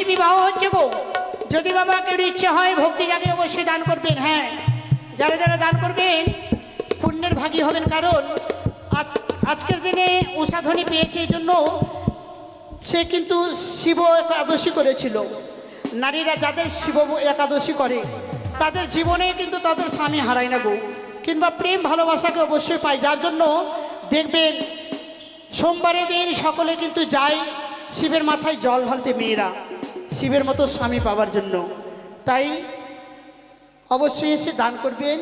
দেবদেবীর বিবাহ হচ্ছে গো। যদি বাবা কেউ ইচ্ছে হয়, ভক্তি জাগে অবশ্যই দান করবেন হ্যাঁ। যারা যারা দান করবেন, পুণ্যের ভাগী হবেন, কারণ আজ আজকের দিনে উষাধ্বনি পেয়েছে এই জন্য সে কিন্তু শিব একাদশী করেছিল। নারীরা যাদের শিব একাদশী করে, তাদের জীবনে কিন্তু তাদের স্বামী হারায় না গো। কিংবা প্রেম ভালোবাসাকে অবশ্যই পায়, যার জন্য দেখবেন সোমবারের দিন সকলে কিন্তু যায় শিবের মাথায় জল ঢালতে মেয়েরা। শিবের মতো স্বামী পাওয়ার জন্য। তাই অবশ্যই এসে দান করবেন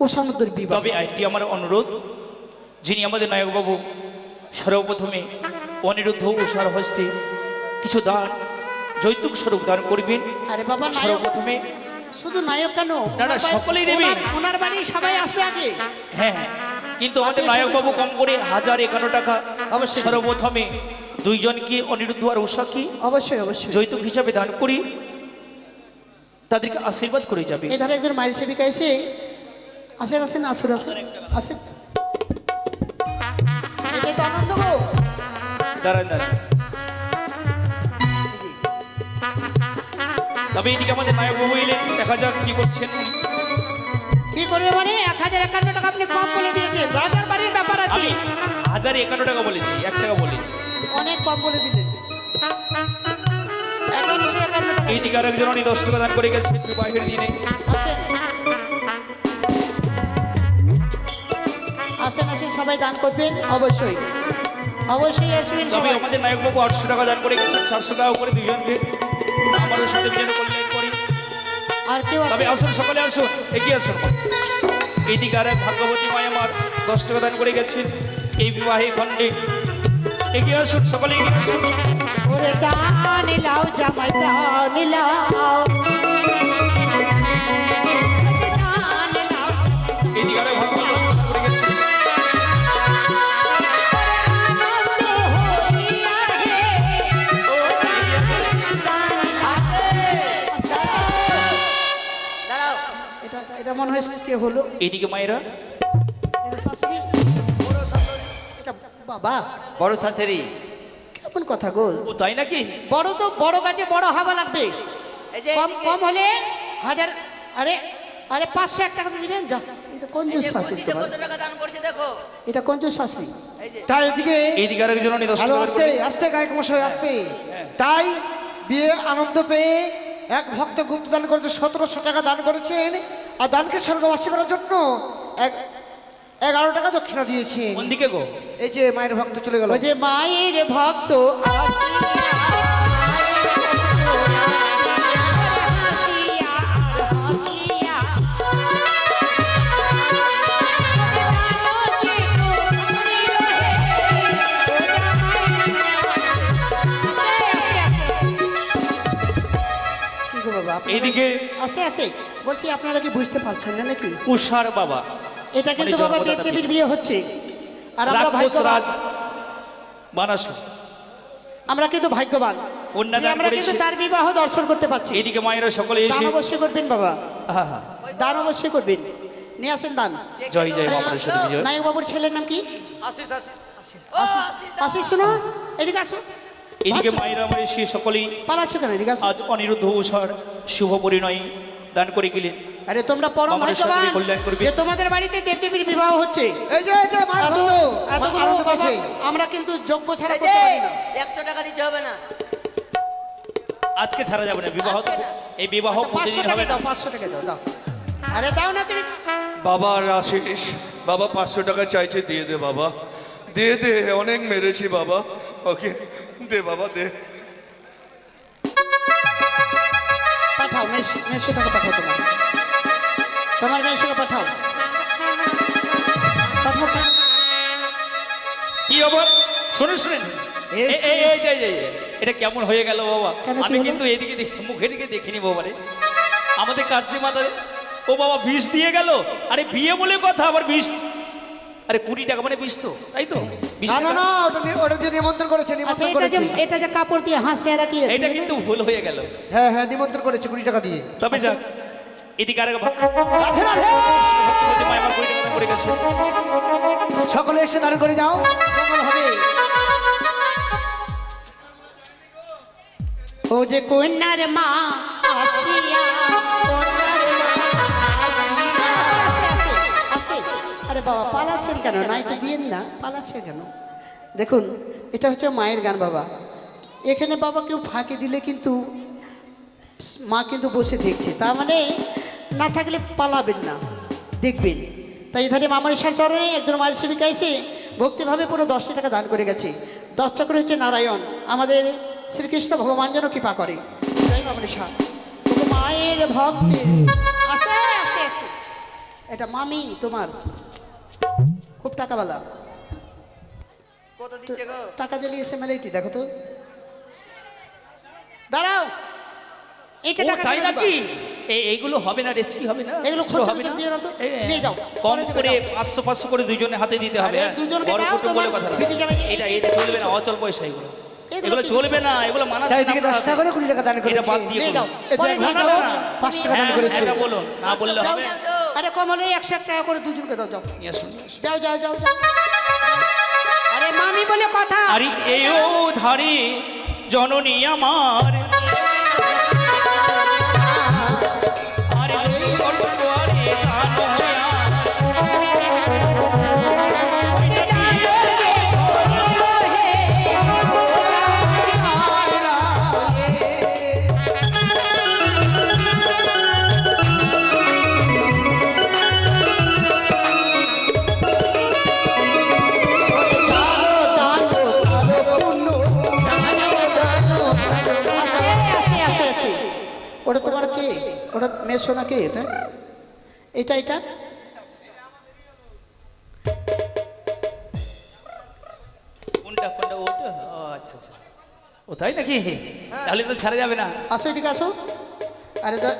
উষানদের বিবাহ। তবে একটি আমার অনুরোধ যিনি আমাদের নায়কবাবু সর্বপ্রথমে অনিরুদ্ধ উষার হস্তে কিছু দান যৌতুক স্বরূপ দান করবেন। আরে বাবা সর্বপ্রথমে শুধু নায়ক কেন? না, বাড়ি- সকলেই দেবে। ওনার- বাড়ি সবাই আসবে আগে। হ্যাঁ হ্যাঁ। কিন্তু আমাদের নায়কবাবু কম করে হাজার একান্ন টাকা অবশ্যই। সর্বপ্রথমে দুইজনকে অনিরুদ্ধ আর উষা কি? অবশ্যই অবশ্যই। যৌতুক হিসাবে দান করি তাদেরকে আশীর্বাদ করে যাবে। এই ধারে একজন মাইল সেবিকা এসে আসেন আসেন আসুন আসেন আসেন। আনন্দ গো। দাঁড়ান দাঁড়ান। তবে এদিকে আমাদের নায়কবাবু এলেন দেখা যাক কি করছেন। কি করবে মানে? এক হাজার একান্ন টাকা আপনি কম বলে দিয়েছেন। রাজার বাড়ির ব্যাপার আছে। আমি হাজার একান্ন টাকা বলেছি এক টাকা বলি। অনেক কম বলে দিলেন এইদিকে আর একজন উনি দশ টাকা দান করে গেছেন বিবাহের দিনে। আসেন আসেন আসেন সবাই দান করবেন অবশ্যই। অবশ্যই আসবেন সবাই। আমাদের নায়কবাবু আটশো টাকা দান করে গেছেন চারশো টাকা করে দুজনকে। আমারও সাথে যেন কল্যাণ করি। আর কেউ আছে? তবে আসুন সকলে আসুন এগিয়ে আসুন। এইদিকে আর এক ভাগ্যবতী মায় আমার দশ টাকা দান করে গেছেন। এই বিবাহে খণ্ডে এগিয়ে আসুন সকলে এগিয়ে আসুন। ওরে দান লাও জামাই দান লাও। এটা এটা মনে হয় কে হলো? এইদিকে মায়েরা। বাবা। বড় শাশুড়ি। কেমন কথা গো? ও তাই নাকি? বড় তো বড় গাছে বড় হাওয়া লাগবে। এই যে কম কম হলে হাজার আরে আরে পাঁচশো এক টাকা দিবেন যা। এটা কঞ্জুস শাশুড়ি তোমার? কত টাকা দান করছে দেখো। এটা শাশুড়ি? তাই এদিকে আসতে গায়ক মশাই আসতে। তাই বিয়ে আনন্দ পেয়ে এক ভক্ত গুপ্ত দান করেছে সতেরোশো টাকা দান করেছেন। আর দানকে স্বর্গবাসী করার জন্য এক এগারো টাকা দক্ষিণা দিয়েছেন কোন দিকে গো? এই যে মায়ের ভক্ত চলে গেল। ওই যে মায়ের ভক্ত আসিয়া, আসিয়া, আসিয়া, কি গো বাবা, আপনারা- এইদিকে আস্তে আস্তে বলছি আপনারা কি বুঝতে পারছেন না নাকি? উষার বাবা। এটা কিন্তু মানে বাবা দেবদেবীর বিয়ে। হচ্ছে। আর আমরা রাক্ষস ভাগ্যবান। রাজ আমরা কিন্তু ভাগ্যবান। আমরা কিন্তু তার বিবাহ দর্শন করতে পারছি। এদিকে মায়েরা সকলে দান এসে অবশ্যই করবেন বাবা। দান অবশ্যই করবেন। নিয়ে আসেন দান। জয় জয় বাবার সাথে বিজয় নায়ক বাবুর ছেলের নাম কি? আশিস আশিস। শোনো। এদিকে আসো। এদিকে মায়েরা আমার এসে সকলেই পালাচ্ছ কেন? এদিকে আসো। আজ অনিরুদ্ধ উষার শুভ পরিণয়। দান করে গেলেন। আরে তোমরা পরম ভাগ্যবান যে তোমাদের বাড়িতে দেবদেবীর বিবাহ হচ্ছে। এই যে এই যে আমরা কিন্তু যোগ্য ছাড়া করতে পারি না। একশো টাকা দিতে হবে না। আজকে ছাড়া যাবে না বিবাহ। এই বিবাহ আচ্ছা, প্রতিদিন টাকা হবে না। দাও পাঁচশো টাকা দাও দাও। আরে দাও না তুমি। বাবা আশিস বাবা পাঁচশো টাকা চাইছে দিয়ে দে বাবা। দিয়ে দে অনেক মেরেছি বাবা। ওকে দে বাবা দে। পাঠাও মেশ- টাকা পাঠাও তোমার তোমার মেশোকে পাঠাও। কি আবার শুনুন শুনেন। এটা কেমন হয়ে গেল বাবা? আমি কিন্তু এদিকে দেখে- মুখের দিকে দেখিনি বাবা রে। আমাদের কার্যে মাথা ও বাবা বিষ দিয়ে গেল? আরে বিয়ে বলে কথা আবার বিষ আরে কুড়ি টাকা মানে বিষ তো তাই তো? বিশ না না না ওটা নি- ওটা যে নিমন্ত্রণ করেছে আচ্ছা নিমন্ত্রণ এটা যে করেছে। এটা যে কাপড় দিয়ে হাসি আর কি এটা কিন্তু ভুল হয়ে গেল। হ্যাঁ হ্যাঁ নিমন্ত্রণ করেছে কুড়ি টাকা দিয়ে। তবে যাক এদিকে আরেক ভাগ রাধে রাধে! আমার কুড়ি টাকা করে গেছে। সকলে এসে দাঁড় করে যাও মঙ্গল হবে। ও যে কন্যার মা আসিয়া আরে বাবা পালাচ্ছেন কেন? নাই তো দিয়েন না পালাচ্ছে কেন? দেখুন এটা হচ্ছে মায়ের গান বাবা। এখানে বাবা কেউ ফাঁকি দিলে কিন্তু মা কিন্তু বসে দেখছে। তার মানে না থাকলে পালাবেন না দেখবেন। তাই এধারে মামার ঈশ্বর চরণে একজন মায়ের সেবিকা এসে ভক্তিভাবে পুরো দশটি টাকা দান করে গেছে। দশ চক্র হচ্ছে নারায়ণ। আমাদের শ্রীকৃষ্ণ ভগবান যেন কৃপা করে। জয় মামার ঈশ্বর মায়ের ভক্তি। এটা মামি তোমার। খুব টাকাওয়ালা। কত দিচ্ছে গো? টাকা জ্বালিয়ে এসে মেলাইটি দেখো তো। দাঁড়াও। এইটা টাকা তাই নাকি? এইগুলো হবে না রেচকি হবে না? এগুলো কিছু হবে না? খুচরো দিয়ে দাও তো। এ, নিয়ে যাও। কম করে পাঁচশো পাঁচশো করে দুজনে হাতে দিতে হবে আরে, হ্যাঁ? দুজনকে বড় দাও, তোমার কথা না। ফিরে যাবে। এটা এটা চলবে না অচল পয়সা এগুলো। এগুলো এগুলো চলবে না এগুলো মানা টাকা করে টাকা দান এটা বাদ দিয়ে টাকা দান হ্যাঁ, এটা বলুন। না বললে হবে। আরে কম হলে একশো এক টাকা করে দুজনকে দাও যাও। যাও যাও যাও যাও। আরে মামি বলে কথা। আরে এও ধারে জননী আমার। মেশো কে এটা? এটা এটা? কোনটা কোনটা? ওটা ও আচ্ছা আচ্ছা। ও তাই নাকি? তাহলে তো ছাড়া যাবে না। আসো এদিকে আসো। আরে দা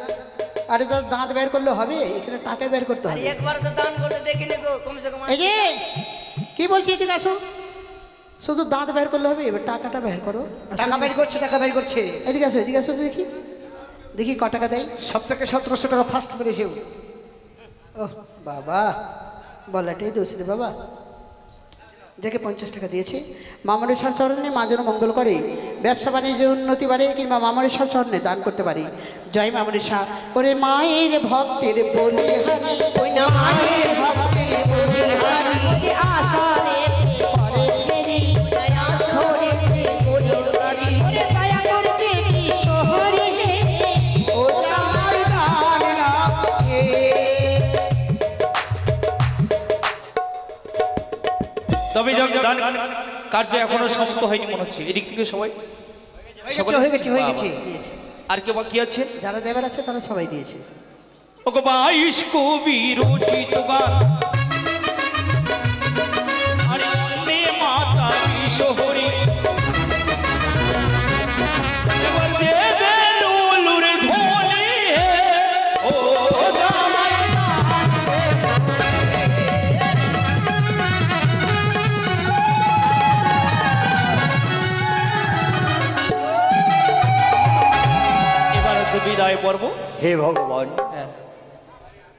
আরে দা দাঁত বের করলে হবে? এখানে টাকা বের করতে হবে। একবার তো দান করতে দেখিনি গো কমসে কম এই যে কি বলছি এদিকে আসো? শুধু দাঁত বের করলে হবে? এবার টাকাটা বের করো। টাকা বের করছে টাকা বের করছে। এদিকে আসো এদিকে আসো দেখি। দেখি ক টাকা দেয়? সব থেকে সতেরোশো টাকা ফার্স্ট মেরেছে ও। ও বাবা। বলাটাই দোষ রে বাবা। যাকে পঞ্চাশ টাকা দিয়েছে মামরেশ্বর চরণে মা যেন মঙ্গল করে। ব্যবসা বাণিজ্যে উন্নতি বাড়ে কিংবা মামরেশ্বর চরণে দান করতে পারি। জয় মামরেশ্বর করে মায়ের ভক্তের বলি হারি ওই না মায়ের ভক্তের বলি হারি আশারে তবে যখন দান কার্য এখনও সমাপ্ত হয়নি মনে হচ্ছে। এদিক থেকে সবাই? হয়ে গেছে হয়ে গেছে হয়ে গেছে। আর কেউ বাকি আছে? যারা দেবার আছে তারা সবাই দিয়েছে। ওগো বাইশ কবি রচিত গান। আরে মাতা বিশহরি পর্ব? হে ভগবান। হ্যাঁ।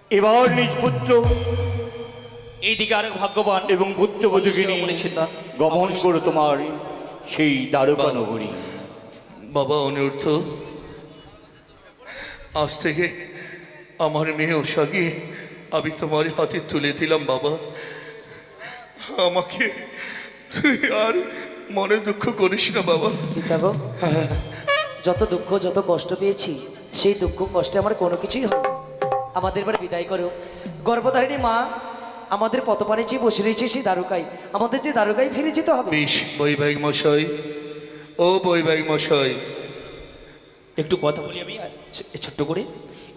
এবার নিজ পুত্র এইদিকে আরেক ভাগ্যবান। এবং পুত্রবধূকে নিয়ে। গমন করো তোমার সেই দ্বারকা নগরী। বাবা অনিরুদ্ধ আজ থেকে আমার মেয়ে উষাকে আমি তোমার হাতে তুলে দিলাম বাবা। আমাকে তুই আর মনে দুঃখ করিস না বাবা। যত দুঃখ যত কষ্ট পেয়েছি সেই দুঃখ কষ্টে আমার কোনো কিছুই হয় আমাদের এবার বিদায় করো। গর্ভধারিণী মা আমাদের পতপানে চেয়ে বসে রয়েছে সেই দ্বারকায় আমাদের যে দ্বারকায় ফিরে যেতে হবে। বেশ বৈবাহিক মশাই। ও বৈবাহিক মশাই। একটু কথা বলি আমি ছোট্ট করে।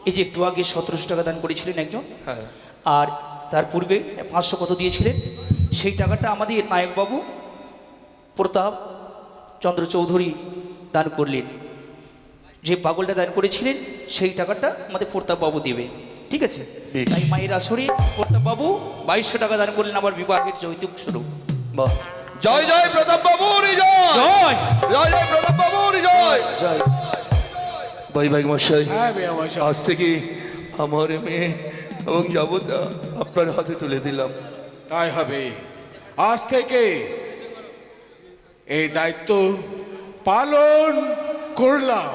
এই যে একটু আগে সতেরোশো টাকা দান করেছিলেন একজন। হ্যাঁ। আর তার পূর্বে পাঁচশো কত দিয়েছিলেন? সেই টাকাটা আমাদের নায়কবাবু প্রতাপ চন্দ্র চৌধুরী দান করলেন। যে পাগলটা দান করেছিলেন সেই টাকাটা আমাদের প্রতাপবাবু দেবে। ঠিক আছে। তাই মায়ের আসরে প্রতাপবাবু বাইশশো টাকা দান করলেন আমার বিবাহের যৌতুক শুরু বাহ। জয় জয় প্রতাপ বাবুর জয়। জয়। জয় জয় প্রতাপ বাবুর জয়। জয়। বৈবাহিক মশাই হ্যাঁ মশাই। আজ থেকে আমার মেয়ে এবং যাবতা আপনার হাতে তুলে দিলাম। তাই হবে। আজ থেকে এই দায়িত্ব পালন করলাম।